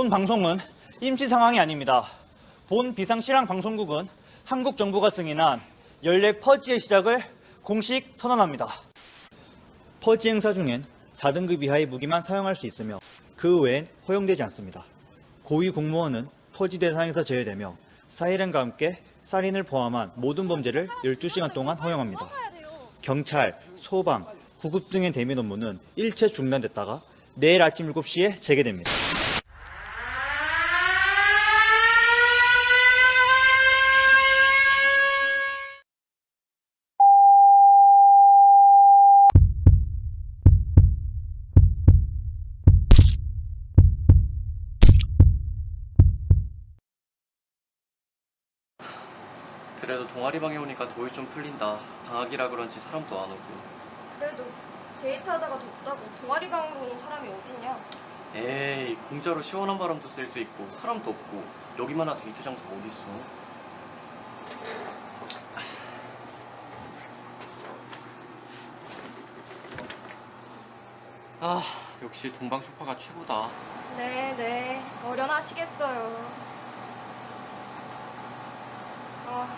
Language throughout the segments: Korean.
본 방송은 임시 상황이 아닙니다. 본 비상실황 방송국은 한국 정부가 승인한 연례 퍼지의 시작을 공식 선언합니다. 퍼지 행사 중엔 4등급 이하의 무기만 사용할 수 있으며 그 외엔 허용되지 않습니다. 고위 공무원은 퍼지 대상에서 제외되며 사이렌과 함께 살인을 포함한 모든 범죄를 12시간 동안 허용합니다. 경찰, 소방, 구급 등의 대면 업무는 일체 중단됐다가 내일 아침 7시에 재개됩니다. 그래도 동아리방에 오니까 더위 좀 풀린다. 방학이라 그런지 사람도 안 오고. 그래도 데이트하다가 덥다고 동아리 방으로 오는 사람이 어딨냐? 에이, 공짜로 시원한 바람도 쐴 수 있고 사람도 없고 여기만한 데이트 장소가 어딨어? 아, 역시 동방 소파가 최고다. 네, 네. 어련하시겠어요. 아,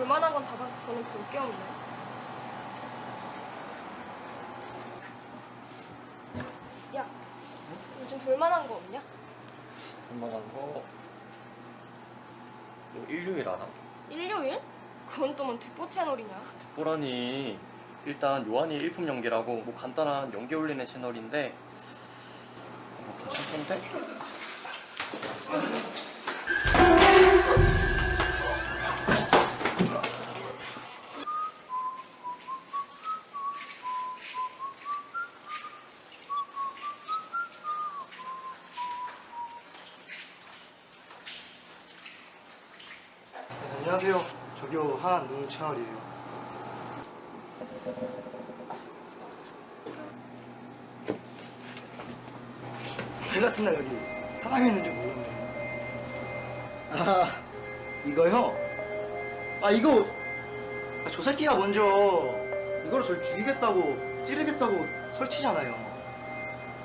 볼만한 건 다 봐서 저는 볼 게 없네. 야, 요즘 볼만한 거 없냐? 얼마간 거? 너 일요일 알아? 일요일? 그건 또뭔 득보 채널이냐? 보라니 일단 요한이 일품 연계라고 뭐 간단한 연계 올리는 채널인데 뭐 괜찮던데? 조교 한웅철이에요. 그 같은 날 여기 사람이 있는 줄 몰랐네. 아, 이거요? 아, 이거. 아, 저 새끼가 먼저 이거로 저를 죽이겠다고, 찌르겠다고 설치잖아요.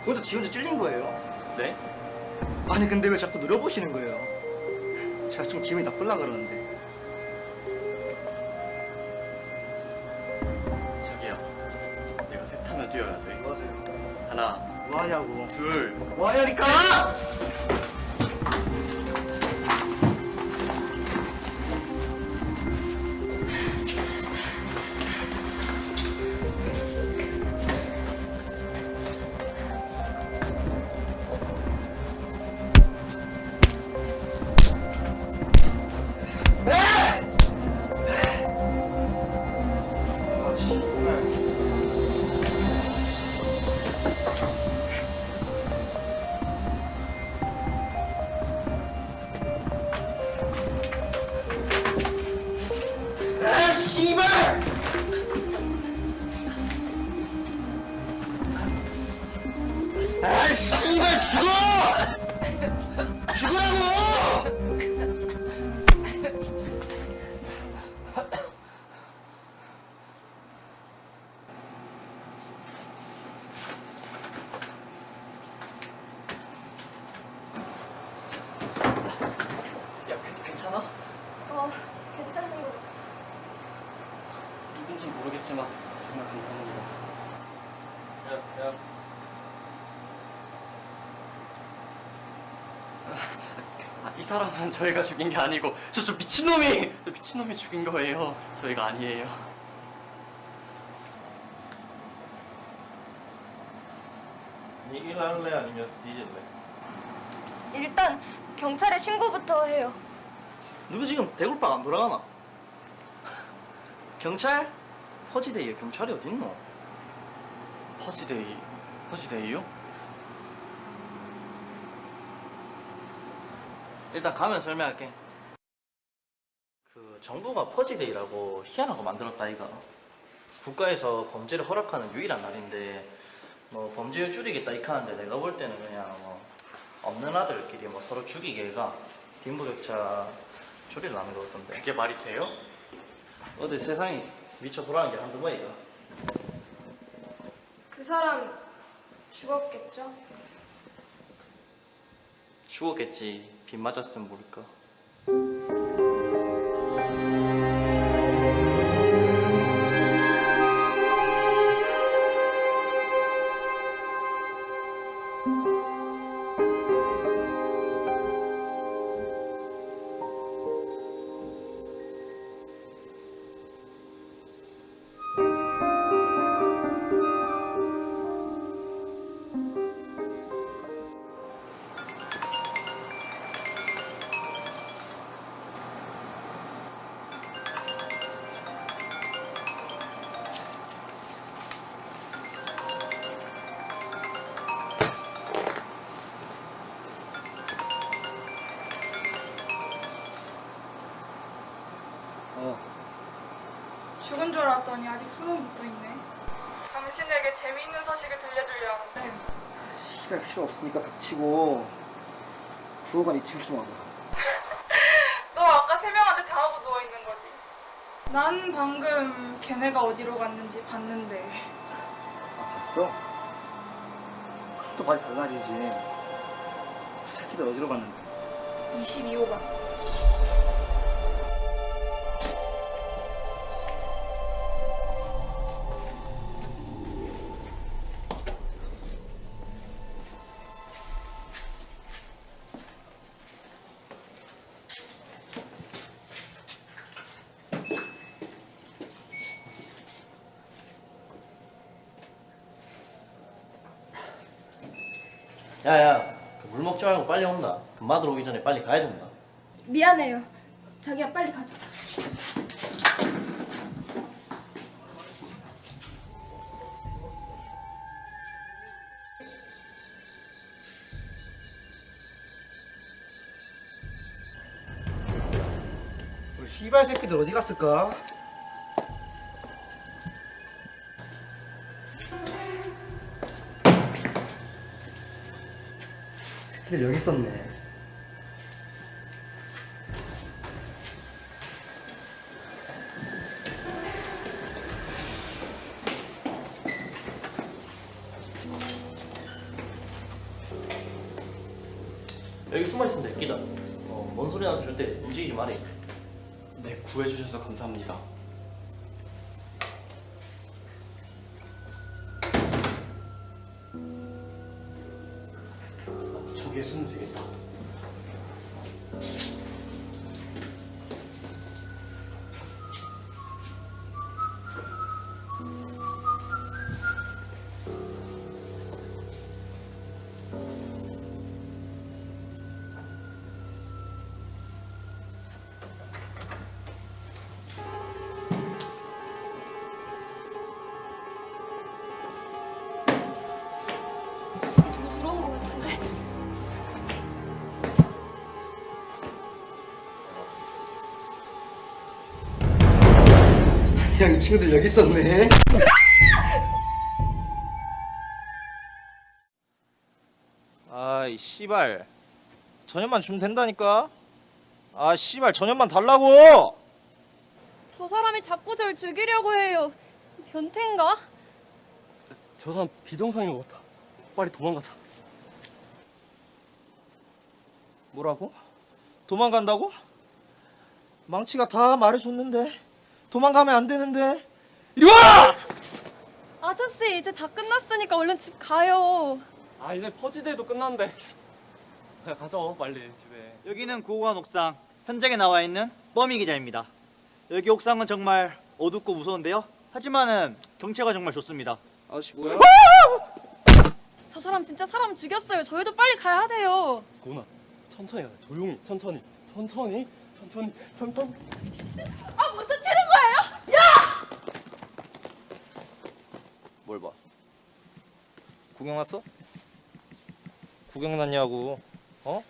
그것도 지 혼자 찔린 거예요. 네? 아니, 근데 왜 자꾸 노려보시는 거예요? 제가 좀 기분이 나쁠라 그러는데. 하냐고. 둘 뭐 하냐니까! 아, 씨발, 죽어! 죽으라고! 야, 괜- 괜찮아? 어, 괜찮은 거. 누군지 모르겠지만 정말. 야, 야. 아, 이 사람은 저희가 죽인 게 아니고 저, 저 미친놈이 저 미친놈이 죽인 거예요. 저희가 아니에요. 니 일할래 아니면 뒤질래? 일단 경찰에 신고부터 해요. 누구 지금 대굴박 안 돌아가나? 경찰? 퍼지대에 경찰이 어딨노? 퍼지데이 퍼지데이요? 일단 가면 설명할게. 그 정부가 퍼지데이라고 희한한 거 만들었다 이가. 국가에서 범죄를 허락하는 유일한 날인데 뭐 범죄를 줄이겠다 이 하는데 내가 볼 때는 그냥 뭐 없는 아들끼리 뭐 서로 죽이게가 빈부격차 줄이려는 거 같던데. 그게 말이 돼요? 어디 세상이 미쳐 돌아가는 게 한두 번이가. 그 사람 죽었겠죠? 죽었겠지. 빗 맞았으면 모를까. 줄 알았더니 아직 숨은 붙어 있네. 당신에게 재미있는 소식을 들려주려 하는데 시간 필요 없으니까 닥치고 구호관 2층 좀 와봐. 너 아까 세 명한테 당하고 누워 있는 거지. 난 방금 걔네가 어디로 갔는지 봤는데 아 봤어? 또 많이 달라지지. 그 새끼들 어디로 갔는데? 22호가 야야, 그 물 먹지 말고 빨리 온다. 금마들 오기 전에 빨리 가야 된다. 미안해요. 자기야 빨리 가자. 우리 씨발 새끼들 어디 갔을까? 새끼들 여기 있었네. 여기 숨어 있으면 될 끼다. 어, 뭔 소리 나도 절대 움직이지 말해. 네, 구해주셔서 감사합니다. 저기에 숨으면 되겠다. 야, 이 친구들 여기 있었네. 아이 씨발 전현만 주면 된다니까 아 씨발 전현만 달라고 저 사람이 자꾸 절 죽이려고 해요. 변태인가? 저 사람 비정상인 것 같아. 빨리 도망가자. 뭐라고? 도망간다고? 망치가 다 말해줬는데 도망가면 안 되는데 이리 와! 아저씨 이제 다 끝났으니까 얼른 집 가요. 아, 이제 퍼지대도 끝났는데. 그냥 가자, 빨리 집에. 여기는 구호관 옥상 현장에 나와 있는 뻔미 기자입니다 여기 옥상은 정말 어둡고 무서운데요 하지만은 경치가 정말 좋습니다 아저씨 뭐야? 저 사람 진짜 사람 죽였어요. 저희도 빨리 가야 돼요. 고은아, 천천히 가자. 조용히, 천천히. 천천히, 천천히, 천천히. 아 먼저 튀는 거예요? 야! 뭘 봐? 구경 왔어? 구경 났냐고 어?